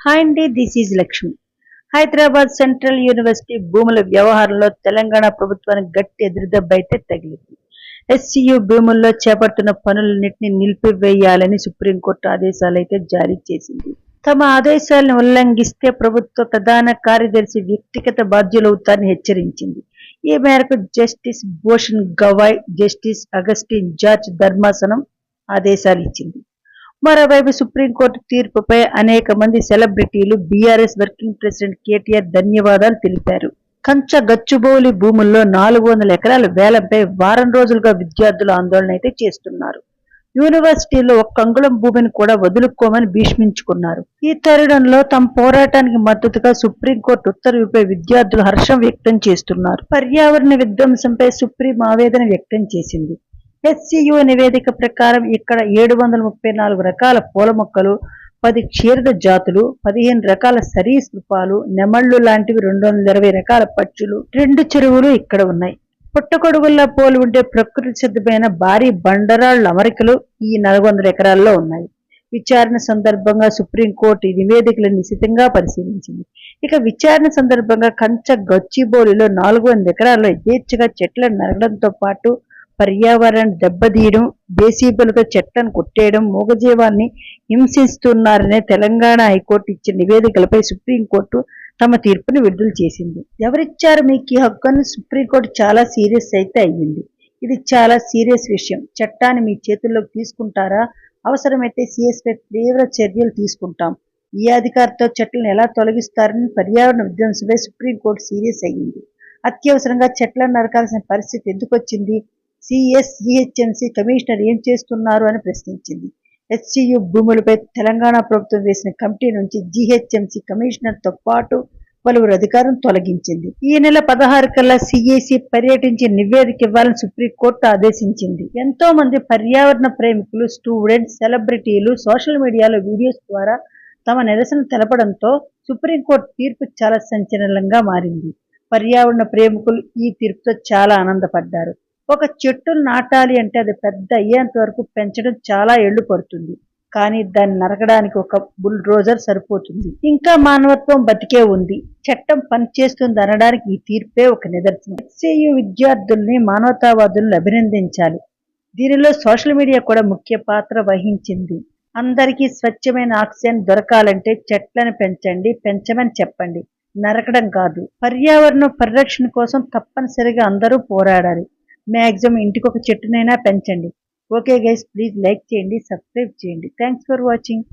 Hi అండి this is Lakshmi Hyderabad central university భూముల వ్యవహారంలో తెలంగాణ ప్రభుత్వానికి గట్టి ఎదురుదెబ్బ అయితే తగిలింది ఎస్సీయు భూముల్లో చేపడుతున్న పనులన్నింటినీ నిలిపివేయాలని సుప్రీంకోర్టు ఆదేశాలు అయితే జారీ చేసింది. తమ ఆదేశాలను ఉల్లంఘిస్తే ప్రభుత్వ ప్రధాన కార్యదర్శి వ్యక్తిగత బాధ్యులవుతారని హెచ్చరించింది. ఈ మేరకు justice Bhushan Gavai justice Augustine George ధర్మాసనం ఆదేశాలు ఇచ్చింది. మరోవైపు సుప్రీంకోర్టు తీర్పుపై అనేక మంది సెలబ్రిటీలు బీఆర్ఎస్ వర్కింగ్ ప్రెసిడెంట్ కేటీఆర్ ధన్యవాదాలు తెలిపారు. కంచ గచ్చుబౌలి భూముల్లో నాలుగు వందల ఎకరాల వేలంపై వారం రోజులుగా విద్యార్థులు ఆందోళన అయితే చేస్తున్నారు. యూనివర్సిటీలో ఒక్క అంగుళం భూమిని కూడా వదులుకోమని భీష్మించుకున్నారు. ఈ తరుణంలో తమ పోరాటానికి మద్దతుగా సుప్రీంకోర్టు ఉత్తర్వుపై విద్యార్థులు హర్షం వ్యక్తం చేస్తున్నారు. పర్యావరణ విధ్వంసంపై సుప్రీం ఆవేదన వ్యక్తం చేసింది. హెచ్సియు నివేదిక ప్రకారం ఇక్కడ ఏడు వందల ముప్పై నాలుగు రకాల పూల మొక్కలు పది క్షీరద జాతులు పదిహేను రకాల సరీసృపాలు నెమళ్ళు లాంటివి రెండు వందల ఇరవై రకాల పక్షులు రెండు చెరువులు ఇక్కడ ఉన్నాయి. పుట్టగొడుగుల్లో పోలి ఉండే ప్రకృతి సిద్ధమైన భారీ బండరాళ్ళ అమరికలు ఈ నాలుగు వందల ఎకరాల్లో ఉన్నాయి. విచారణ సందర్భంగా సుప్రీంకోర్టు ఈ నివేదికలను నిశితంగా పరిశీలించింది. ఇక విచారణ సందర్భంగా కంచ గచ్చిబౌలిలో నాలుగు వందల ఎకరాల్లో యథేచ్ఛగా చెట్లను నరగడంతో పాటు పర్యావరణాన్ని దెబ్బతీయడం జేసీబీలతో చెట్లను కొట్టేయడం మూగజీవాన్ని హింసిస్తున్నారనే తెలంగాణ హైకోర్టు ఇచ్చిన నివేదికలపై సుప్రీంకోర్టు తమ తీర్పును విడుదల చేసింది. ఎవరిచ్చారు మీకు ఈ హక్కుని? సుప్రీంకోర్టు చాలా సీరియస్ అయితే అయ్యింది. ఇది చాలా సీరియస్ విషయం. చట్టాన్ని మీ చేతుల్లోకి తీసుకుంటారా? అవసరమైతే సిఎస్పై తీవ్ర చర్యలు తీసుకుంటాం. ఈ అధికారితో చెట్లను ఎలా తొలగిస్తారని పర్యావరణ విధ్వంసంపై సుప్రీంకోర్టు సీరియస్ అయ్యింది. అత్యవసరంగా చెట్లను నరకాల్సిన పరిస్థితి ఎందుకు వచ్చింది సిఎస్ఈహెచ్ఎంసీ కమిషనర్ ఏం చేస్తున్నారు అని ప్రశ్నించింది. హెచ్సియు భూములపై తెలంగాణ ప్రభుత్వం వేసిన కమిటీ నుంచి జీహెచ్ఎంసీ కమిషనర్తో పాటు పలువురు అధికారం తొలగించింది. ఈ నెల పదహారు కల్లా సిఏసి పర్యటించి నివేదిక ఇవ్వాలని సుప్రీంకోర్టు ఆదేశించింది. ఎంతో మంది పర్యావరణ ప్రేమికులు స్టూడెంట్స్ సెలబ్రిటీలు సోషల్ మీడియాలో వీడియోస్ ద్వారా తమ నిరసన తెలపడంతో సుప్రీంకోర్టు తీర్పు చాలా సంచలనంగా మారింది. పర్యావరణ ప్రేమికులు ఈ తీర్పుతో చాలా ఆనందపడ్డారు. ఒక చెట్టును నాటాలి అంటే అది పెద్ద అయ్యేంత వరకు పెంచడం చాలా ఏళ్ళు పడుతుంది. కానీ దాన్ని నరకడానికి ఒక బుల్ రోజర్ సరిపోతుంది. ఇంకా మానవత్వం బతికే ఉంది. చట్టం పనిచేస్తుంది అనడానికి ఈ తీర్పే ఒక నిదర్శనం. హెచ్సియు విద్యార్థుల్ని మానవతావాదులను అభినందించాలి. దీనిలో సోషల్ మీడియా కూడా ముఖ్య పాత్ర వహించింది. అందరికీ స్వచ్ఛమైన ఆక్సిజన్ దొరకాలంటే చెట్లను పెంచండి పెంచమని చెప్పండి. నరకడం కాదు. పర్యావరణ పరిరక్షణ కోసం తప్పనిసరిగా అందరూ పోరాడాలి. మ్యాక్సిమం ఇంటికి ఒక చెట్టునైనా పెంచండి. ఓకే గైస్ ప్లీజ్ లైక్ చేయండి సబ్స్క్రైబ్ చేయండి. Thanks for watching.